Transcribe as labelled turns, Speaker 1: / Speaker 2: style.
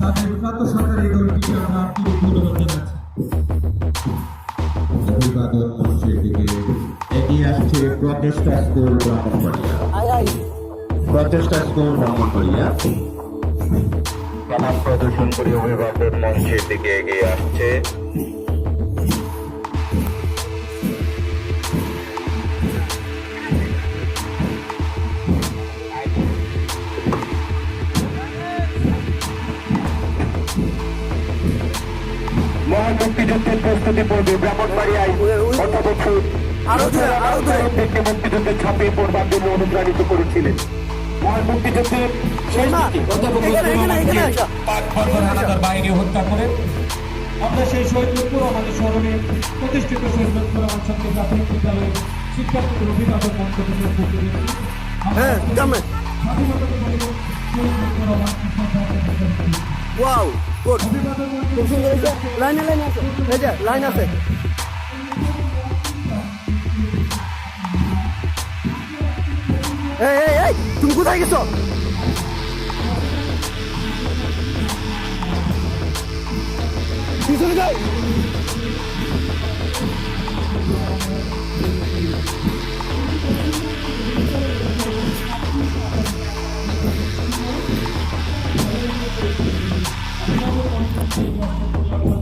Speaker 1: তাদের প্রান্ত সরকারি দলটিকে আমরা আন্তরিক ধন্যবাদ জানাচ্ছি।
Speaker 2: অভিবাদন মঞ্চের দিকে এগিয়ে আসছে প্রচেষ্টা স্কুল ব্রাহ্মণবাড়িয়া। প্রচেষ্টা স্কুল ব্রাহ্মণবাড়িয়া। প্রদর্শন করে অভিবাদন মঞ্চের দিকে এগিয়ে আসছে। মুক্তিযুদ্ধের প্রস্তুতি পর্বে ব্রাহ্মণবাড়িয়ায় অর্থাবছর
Speaker 3: আরও দূরে, আরও দূরে।
Speaker 2: থেকে মুক্তিযুদ্ধে ছাপিয়ে পড়বার জন্য অনুপ্রাণিত করেছিলেন। মহান মুক্তিযুদ্ধের শেষ অধ্যাপক
Speaker 1: হানাদার বাহিনী হত্যা করে আমরা সেই শহীদপুর আমাদের স্মরণে প্রতিষ্ঠিত আমার প্রাথমিক অভিভাবক মঞ্চ থেকে
Speaker 3: হ্যাঁ।
Speaker 1: স্বাধীনতা শহীদপুর আমার শিক্ষার্থীদের
Speaker 3: ওয়াও গুড খুব সুন্দর হয়েছে লাইনে লাইনে আছে এই যে লাইন আছে এই এই এই তুমি কোথায় গেছো পিছনে যাও 这一段是不是要关